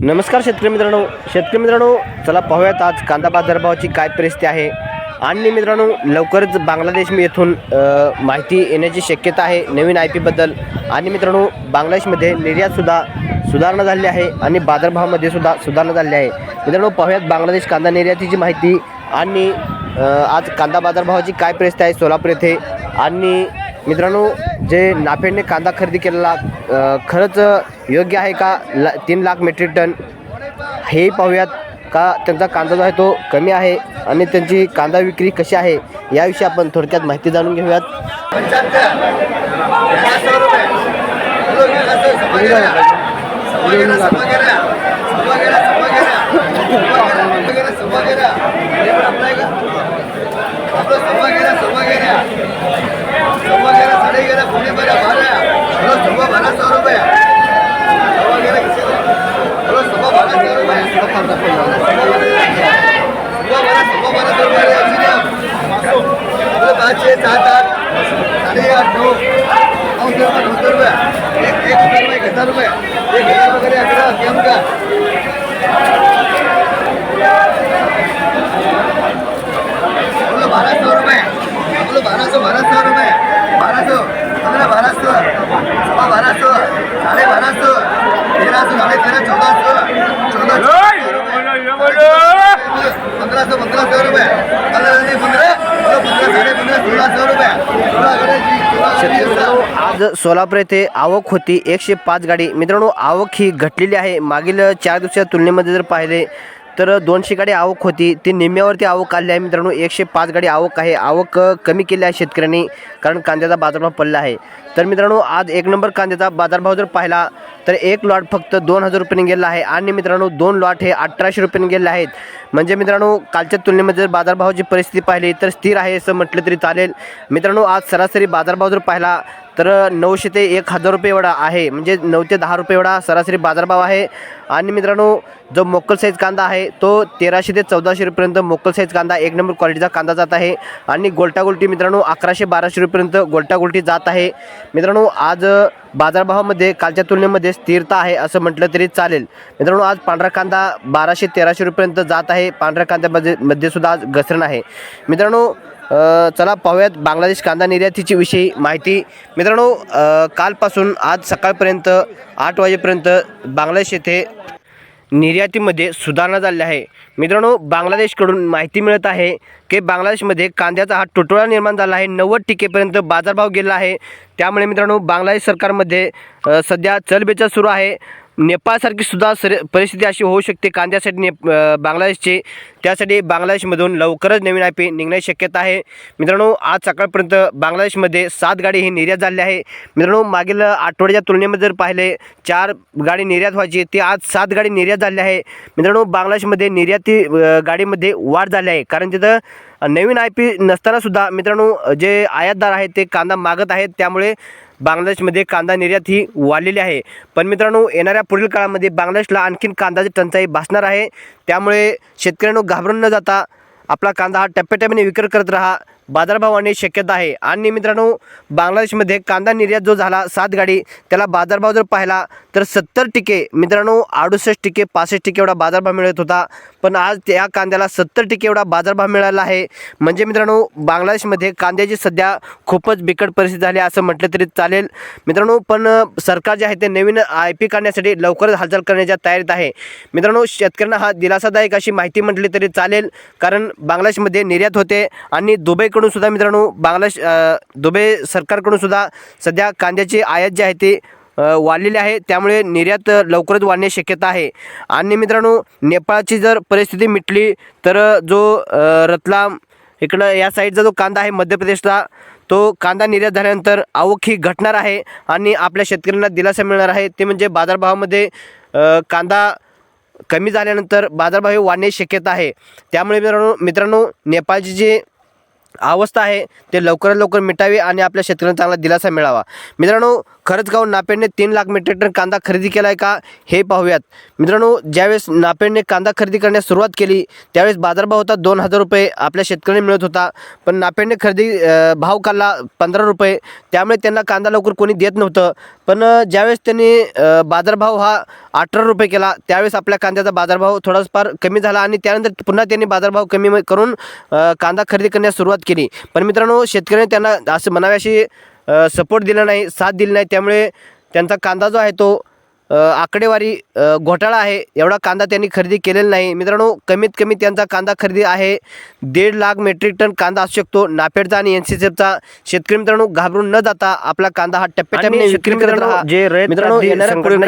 नमस्कार शेतकरी मित्रांनो. शेतकरी मित्रांनो चला पाहूयात आज कांदा बाजारभावाची काय परिस्थिती आहे. आणि मित्रांनो लवकरच बांगलादेश मी येथून माहिती येण्याची शक्यता आहे नवीन आय पीबद्दल आणि मित्रांनो बांगलादेशमध्ये निर्यातसुद्धा सुधारणा झाली आहे आणि बाजारभावामध्ये सुद्धा सुधारणा झाली आहे. मित्रांनो पाहूयात बांगलादेश कांदा निर्यातीची माहिती. आणि आज कांदा बाजारभावाची काय परिस्थिती आहे सोलापूर येथे. आणि मित्रांनो जे नाफेडने कांदा खरेदी केलेला खरंच योग्य आहे का? ला तीन लाख मेट्रिक टन. हेही पाहूयात का त्यांचा कांदा जो आहे तो कमी आहे आणि त्यांची कांदा विक्री कशी आहे याविषयी आपण थोडक्यात माहिती जाणून घेऊयात. बारह सौ साढ़े बारह सौ तेरह सौ साढ़े तेरह चौदह सौ चौदह सौ पंद्रह सौ रुपये. सौ आज सोलापूर येथे आवक होती. एकशे पाच गाडी. मित्रांनो आवक ही घटलेली आहे. मागील चार दिवसाच्या तुलनेमध्ये जर पाहिले तर दोनशे गाडी आवक होती. ती निम्म्यावरती आवक आली आहे. मित्रांनो एकशे पाच गाडी आवक आहे. आवक कमी केली आहे शेतकऱ्यांनी कारण कांद्याचा बाजारभाव पडला आहे. तर मित्रांनो आज एक नंबर कांद्याचा बाजारभाव जर पाहिला तर एक लॉट फक्त दोन हजार रुपयाने गेला आहे. आणि मित्रांनो दोन लॉट हे अठराशे रुपयाने गेले आहेत. म्हणजे मित्रांनो कालच्या तुलनेमध्ये जर बाजारभावाची परिस्थिती पाहिली तर स्थिर आहे असं म्हटलं तरी चालेल. मित्रांनो आज सरासरी बाजारभाव जर पाहिला तर नऊशे ते एक हजार रुपये एवढा आहे. म्हणजे नऊ ते दहा रुपये एवढा सरासरी बाजारभाव आहे. आणि मित्रांनो जो मोकल साईज कांदा आहे तो तेराशे ते चौदाशे रुपयेपर्यंत मोकल साईज कांदा एक नंबर क्वालिटीचा कांदा जात आहे. आणि गोलटागोलटी मित्रांनो अकराशे बाराशे रुपयेपर्यंत गोलटागोलटी जात आहे. मित्रांनो आज बाजारभावामध्ये कालच्या तुलनेमध्ये स्थिरता आहे असं म्हटलं तरी चालेल. मित्रांनो आज पांढरा कांदा बाराशे तेराशे रुपयेपर्यंत जात आहे. पांढऱ्या कांद्यामध्ये मध्ये सुद्धा आज घसरण आहे. मित्रांनो चला पाहूयात बांगलादेश कांदा निर्यातीची विषयी माहिती. मित्रांनो कालपासून आज सकाळपर्यंत आठ वाजेपर्यंत बांगलादेश येथे निर्यातीमध्ये सुधारणा झाली आहे. मित्रांनो बांगलादेशकडून माहिती मिळत आहे की बांगलादेशमध्ये कांद्याचा हा तुटवडा निर्माण झाला आहे. नव्वद टिकेपर्यंत बाजारभाव गेला आहे. त्यामुळे मित्रांनो बांगलादेश सरकारमध्ये सध्या चलबेचा सुरू आहे. नेपाळसारखी सुद्धा सर परिस्थिती अशी होऊ शकते. कांद्यासाठी ने बांगलादेशचे बांगलादेशची त्यासाठी बांगलादेशमधून लवकरच नवीन आय पी निघण्याची शक्यता आहे. मित्रांनो आज सकाळपर्यंत बांगलादेशमध्ये सात गाडी ही निर्यात झाली आहे. मित्रांनो मागील आठवड्याच्या तुलनेमध्ये जर पाहिले चार गाडी निर्यात व्हायची ती आज सात गाडी निर्यात झाली आहे. मित्रांनो बांगलादेशमध्ये निर्याती गाडीमध्ये वाढ झाली आहे. कारण तिथं नवीन आय पी नसतानासुद्धा मित्रांनो जे आयातदार आहेत ते कांदा मागत आहेत. त्यामुळे बांगलादेशमध्ये कांदा निर्यात ही वाढलेली आहे. पण मित्रांनो येणाऱ्या पुढील काळामध्ये बांगलादेशला आणखीन कांद्याची टंचाई भासणार आहे. त्यामुळे शेतकऱ्यांनो घाबरून न जाता आपला कांदा हा टप्प्याटप्प्याने विक्री करत राहा. बाजारभाव शक्यता आहे. आणि मित्रांनो बांगलादेशमध्ये कांदा निर्यात जो झाला सात गाडी त्याला बाजारभाव जर पाहिला तर सत्तर टिके मित्रांनो अडुसष्ट टिके पासष्ट टिके एवढा बाजारभाव मिळत होता. पण आज त्या कांद्याला सत्तर टिके एवढा बाजारभाव मिळाला आहे. म्हणजे मित्रांनो बांगलादेशमध्ये कांद्याची सध्या खूपच बिकट परिस्थिती झाली असं म्हटलं तरी चालेल. मित्रांनो पण सरकार जे आहे ते नवीन आय पी काढण्यासाठी लवकरच हालचाल करण्याच्या तयारीत आहे. मित्रांनो शेतकऱ्यांना हा दिलासादायक अशी माहिती म्हटली तरी चालेल कारण बांगलादेशमध्ये निर्यात होते आणि दुबईकडून सुद्धा मित्रांनो बांगलादेश दुबे दुबई सरकारकडून सुद्धा सध्या कांद्याची आयात जी आहे ती वाढलेली आहे. त्यामुळे निर्यात लवकरच वाढण्याची शक्यता आहे. आणि मित्रांनो नेपाळची जर परिस्थिती मिटली तर जो रतलाम इकडं या साईडचा जो कांदा आहे मध्य प्रदेशचा तो कांदा निर्यात झाल्यानंतर आवक ही घटणार आहे आणि आपल्या शेतकऱ्यांना दिलासा मिळणार आहे. ते म्हणजे बाजारभावामध्ये कांदा कमी झाल्यानंतर बाजारभाव हे वाढण्याची शक्यता आहे. त्यामुळे मित्रांनो मित्रांनो नेपाळची जी अवस्था आहे ते लवकरात लवकर मिटावी आणि आपल्या शेतकऱ्यांना चांगला दिलासा मिळावा. मित्रांनो खरंच गाव नापेडने तीन लाख मेट्रिक टन कांदा खरेदी केला आहे का हे पाहूयात. मित्रांनो ज्यावेळेस नापेडने कांदा खरेदी करण्यास सुरुवात केली त्यावेळेस बाजारभाव होता दोन हजार रुपये आपल्या शेतकऱ्यांनी मिळत होता. पण नापेडने खरेदी भाव काढला पंधरा रुपये त्यामुळे त्यांना कांदा लवकर कोणी देत नव्हतं. पण ज्यावेळेस त्यांनी बाजारभाव हा अठरा रुपये केला त्यावेळेस आपल्या कांद्याचा बाजारभाव थोडाफार कमी झाला आणि त्यानंतर पुन्हा त्यांनी बाजारभाव कमी करून कांदा खरेदी करण्यास सुरुवात केली. पण मित्रांनो शेतकऱ्यांनी त्यांना असं म्हणावे अशी सपोर्ट दिला नाही साथ दिली नाही. त्यामुळे त्यांचा कांदा जो आहे तो आकडेवारी घोटाळा आहे. एवढा कांदा त्यांनी खरेदी केलेला नाही. मित्रांनो कमीत कमी त्यांचा कांदा खरेदी आहे दीड लाख मेट्रिक टन कांदा असू शकतो. नाफेडचा आणि एन सी शेतकरी मित्रांनो घाबरून न जाता आपला कांदा हा टप्प्याटप्प्याने शेतकरी मित्रांनो जे मित्रांनो